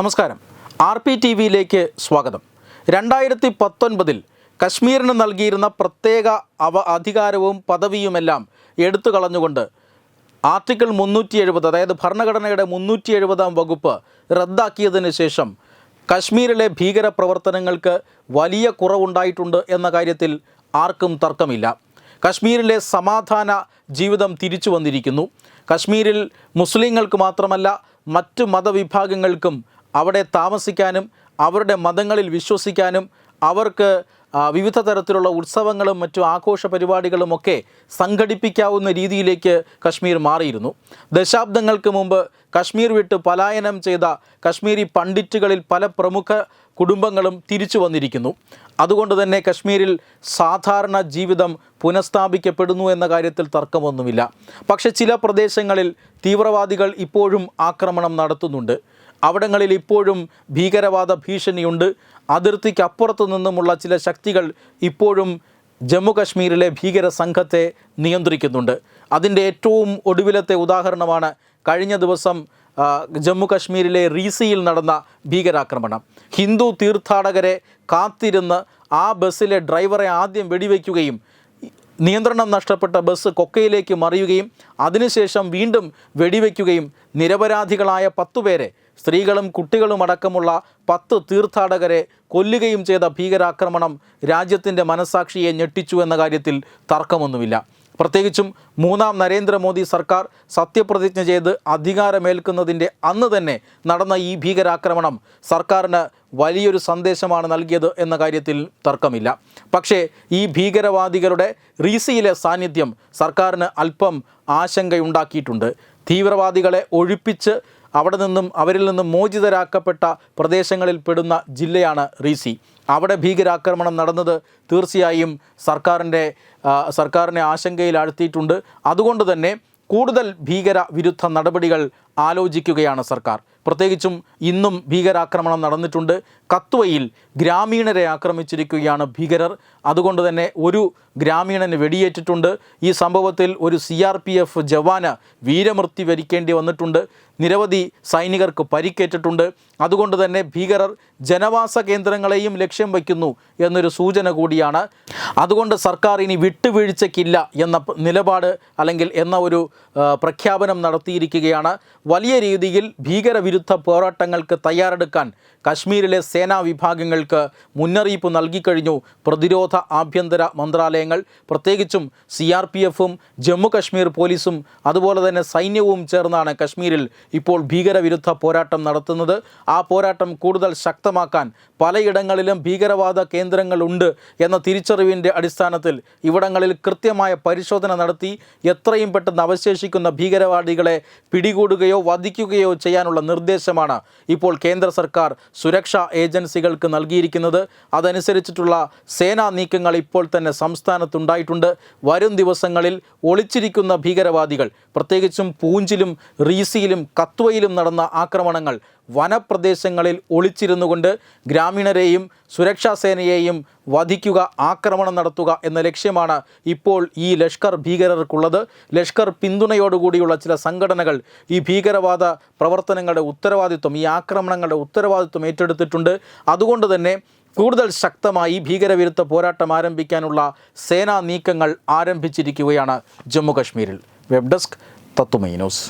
നമസ്കാരം. R P T വിയിലേക്ക് സ്വാഗതം. രണ്ടായിരത്തി പത്തൊൻപതിൽ കശ്മീരിന് നൽകിയിരുന്ന പ്രത്യേക അവ അധികാരവും പദവിയുമെല്ലാം എടുത്തു കളഞ്ഞുകൊണ്ട് ആർട്ടിക്കിൾ മുന്നൂറ്റി എഴുപത് അതായത് ഭരണഘടനയുടെ മുന്നൂറ്റി എഴുപതാം വകുപ്പ് റദ്ദാക്കിയതിന് ശേഷം കശ്മീരിലെ ഭീകര പ്രവർത്തനങ്ങൾക്ക് വലിയ കുറവുണ്ടായിട്ടുണ്ട് എന്ന കാര്യത്തിൽ ആർക്കും തർക്കമില്ല. കശ്മീരിലെ സമാധാന ജീവിതം തിരിച്ചു വന്നിരിക്കുന്നു. കശ്മീരിൽ മുസ്ലിങ്ങൾക്ക് മാത്രമല്ല മറ്റു മതവിഭാഗങ്ങൾക്കും അവിടെ താമസിക്കാനും അവരുടെ മതങ്ങളിൽ വിശ്വസിക്കാനും അവർക്ക് വിവിധ തരത്തിലുള്ള ഉത്സവങ്ങളും മറ്റു ആഘോഷ പരിപാടികളുമൊക്കെ സംഘടിപ്പിക്കാവുന്ന രീതിയിലേക്ക് കശ്മീർ മാറിയിരുന്നു. ദശാബ്ദങ്ങൾക്ക് മുമ്പ് കശ്മീർ വിട്ട് പലായനം ചെയ്ത കശ്മീരി പണ്ഡിറ്റുകളിൽ പല പ്രമുഖ കുടുംബങ്ങളും തിരിച്ചു വന്നിരിക്കുന്നു. അതുകൊണ്ട് തന്നെ കശ്മീരിൽ സാധാരണ ജീവിതം പുനഃസ്ഥാപിക്കപ്പെടുന്നു എന്ന കാര്യത്തിൽ തർക്കമൊന്നുമില്ല. പക്ഷേ ചില പ്രദേശങ്ങളിൽ തീവ്രവാദികൾ ഇപ്പോഴും ആക്രമണം നടത്തുന്നുണ്ട്. അവിടങ്ങളിൽ ഇപ്പോഴും ഭീകരവാദ ഭീഷണിയുണ്ട്. അതിർത്തിക്കപ്പുറത്തു നിന്നുമുള്ള ചില ശക്തികൾ ഇപ്പോഴും ജമ്മു കശ്മീരിലെ ഭീകര സംഘത്തെ നിയന്ത്രിക്കുന്നുണ്ട്. അതിന്റെ ഏറ്റവും ഒടുവിലത്തെ ഉദാഹരണമാണ് കഴിഞ്ഞ ദിവസം ആ, ജമ്മു കശ്മീരിലെ റീസിയിൽ നടന്ന ഭീകരാക്രമണം. ഹിന്ദു തീർത്ഥാടകരെ കാത്തിരുന്ന് ആ ബസ്സിലെ ഡ്രൈവറെ ആദ്യം വെടിവെക്കുകയും നിയന്ത്രണം നഷ്ടപ്പെട്ട ബസ് കൊക്കയിലേക്ക് മറിയുകയും അതിനുശേഷം വീണ്ടും വെടിവെക്കുകയും നിരപരാധികളായ പത്തുപേരെ സ്ത്രീകളും കുട്ടികളും അടക്കമുള്ള പത്ത് തീർത്ഥാടകരെ കൊല്ലുകയും ചെയ്ത ഭീകരാക്രമണം രാജ്യത്തിന്റെ മനസാക്ഷിയെ ഞെട്ടിച്ചു എന്ന കാര്യത്തിൽ തർക്കമൊന്നുമില്ല. പ്രത്യേകിച്ചും മൂന്നാം നരേന്ദ്രമോദി സർക്കാർ സത്യപ്രതിജ്ഞ ചെയ്ത് അധികാരമേൽക്കുന്നതിന്റെ അന്ന് തന്നെ നടന്ന ഈ ഭീകരാക്രമണം സർക്കാരിന് വലിയൊരു സന്ദേശമാണ് നൽകിയത് എന്ന കാര്യത്തിൽ തർക്കമില്ല. പക്ഷേ ഈ ഭീകരവാദികളുടെ റീസിയിലെ സാന്നിധ്യം സർക്കാരിന് അല്പം ആശങ്കയുണ്ടാക്കിയിട്ടുണ്ട്. തീവ്രവാദികളെ ഒഴിപ്പിച്ച് അവിടെ നിന്നും അവരിൽ നിന്നും മോചിതരാക്കപ്പെട്ട പ്രദേശങ്ങളിൽ പെടുന്ന ജില്ലയാണ് റീസി. അവിടെ ഭീകരാക്രമണം നടന്നത് തീർച്ചയായും സർക്കാരിന്റെ സർക്കാരിനെ ആശങ്കയിലാഴ്ത്തിയിട്ടുണ്ട്. അതുകൊണ്ട് തന്നെ കൂടുതൽ ഭീകര വിരുദ്ധ നടപടികൾ ആലോചിക്കുകയാണ് സർക്കാർ. പ്രത്യേകിച്ചും ഇന്നും ഭീകരാക്രമണം നടന്നിട്ടുണ്ട്. കത്വയിൽ ഗ്രാമീണരെ ആക്രമിച്ചിരിക്കുകയാണ് ഭീകരർ. അതുകൊണ്ട് തന്നെ ഒരു ഗ്രാമീണന് വെടിയേറ്റിട്ടുണ്ട്. ഈ സംഭവത്തിൽ ഒരു സി ആർ പി എഫ് ജവാന് വീരമൃത്യു വരിക്കേണ്ടി വന്നിട്ടുണ്ട്. നിരവധി സൈനികർക്ക് പരിക്കേറ്റിട്ടുണ്ട്. അതുകൊണ്ട് തന്നെ ഭീകരർ ജനവാസ കേന്ദ്രങ്ങളെയും ലക്ഷ്യം വയ്ക്കുന്നു എന്നൊരു സൂചന കൂടിയാണ്. അതുകൊണ്ട് സർക്കാർ ഇനി വിട്ടുവീഴ്ചയ്ക്കില്ല എന്ന നിലപാട് അല്ലെങ്കിൽ എന്ന ഒരു പ്രഖ്യാപനം നടത്തിയിരിക്കുകയാണ്. വലിയ രീതിയിൽ ഭീകരവിരുദ്ധ പോരാട്ടങ്ങൾക്ക് തയ്യാറെടുക്കാൻ കശ്മീരിലെ സേനാ വിഭാഗങ്ങൾക്ക് മുന്നറിയിപ്പ് നൽകിക്കഴിഞ്ഞു. പ്രതിരോധ ആഭ്യന്തര മന്ത്രാലയങ്ങൾ പ്രത്യേകിച്ചും സി ആർ പി എഫും ജമ്മു കശ്മീർ പോലീസും അതുപോലെ തന്നെ സൈന്യവും ചേർന്നാണ് കശ്മീരിൽ ഇപ്പോൾ ഭീകരവിരുദ്ധ പോരാട്ടം നടത്തുന്നത്. ആ പോരാട്ടം കൂടുതൽ ശക്തമാക്കാൻ പലയിടങ്ങളിലും ഭീകരവാദ കേന്ദ്രങ്ങളുണ്ട് എന്ന തിരിച്ചറിവിന്റെ അടിസ്ഥാനത്തിൽ ഇവിടങ്ങളിൽ കൃത്യമായ പരിശോധന നടത്തി എത്രയും പെട്ടെന്ന് അവശേഷിക്കുന്ന ഭീകരവാദികളെ പിടികൂടുകയോ വധിക്കുകയോ ചെയ്യാനുള്ള നിർദ്ദേശമാണ് ഇപ്പോൾ കേന്ദ്ര സർക്കാർ സുരക്ഷാ ഏജൻസികൾക്ക് നൽകിയിരിക്കുന്നത്. അതനുസരിച്ചിട്ടുള്ള സേനാ നീക്കങ്ങൾ ഇപ്പോൾ തന്നെ സംസ്ഥാനത്തുണ്ടായിട്ടുണ്ട്. വരും ദിവസങ്ങളിൽ ഒളിച്ചിരിക്കുന്ന ഭീകരവാദികൾ പ്രത്യേകിച്ചും പൂഞ്ചിലും റീസിയിലും കത്വയിലും നടന്ന ആക്രമണങ്ങൾ വനപ്രദേശങ്ങളിൽ ഒളിച്ചിരുന്നു കൊണ്ട് ഗ്രാമീണരെയും സുരക്ഷാ സേനയെയും വധിക്കുക ആക്രമണം നടത്തുക എന്ന ലക്ഷ്യമാണ് ഇപ്പോൾ ഈ ലഷ്കർ ഭീകരർക്കുള്ളത്. ലഷ്കർ പിന്തുണയോടുകൂടിയുള്ള ചില സംഘടനകൾ ഈ ഭീകരവാദ പ്രവർത്തനങ്ങളുടെ ഉത്തരവാദിത്വം ഈ ആക്രമണങ്ങളുടെ ഉത്തരവാദിത്വം ഏറ്റെടുത്തിട്ടുണ്ട്. അതുകൊണ്ട് തന്നെ കൂടുതൽ ശക്തമായി ഭീകരവിരുദ്ധ പോരാട്ടം ആരംഭിക്കാനുള്ള സേനാ നീക്കങ്ങൾ ആരംഭിച്ചിരിക്കുകയാണ് ജമ്മു കശ്മീരിൽ വെബ് ഡെസ്ക് തത്തുമൈ ന്യൂസ്.